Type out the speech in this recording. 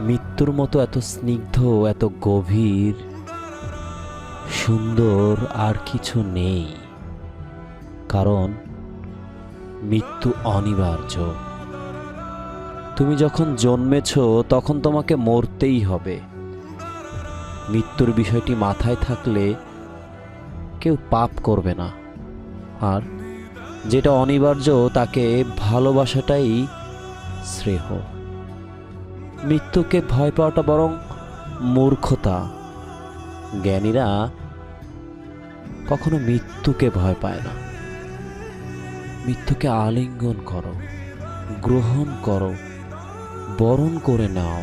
মৃত্যুর মতো এত স্নিগ্ধ, এত গভীর, সুন্দর আর কিছু নেই। কারণ মৃত্যু অনিবার্য। তুমি যখন জন্মেছ, তখন তোমাকে মরতেই হবে। মৃত্যুর বিষয়টি মাথায় থাকলে কেউ পাপ করবে না। আর যেটা অনিবার্য, তাকে ভালোবাসাটাই শ্রেয়। মৃত্যুকে ভয় পাওয়াটা বরং মূর্খতা। জ্ঞানীরা কখনো মৃত্যুকে ভয় পায় না। মৃত্যুকে আলিঙ্গন করো, গ্রহণ করো, বরণ করে নাও।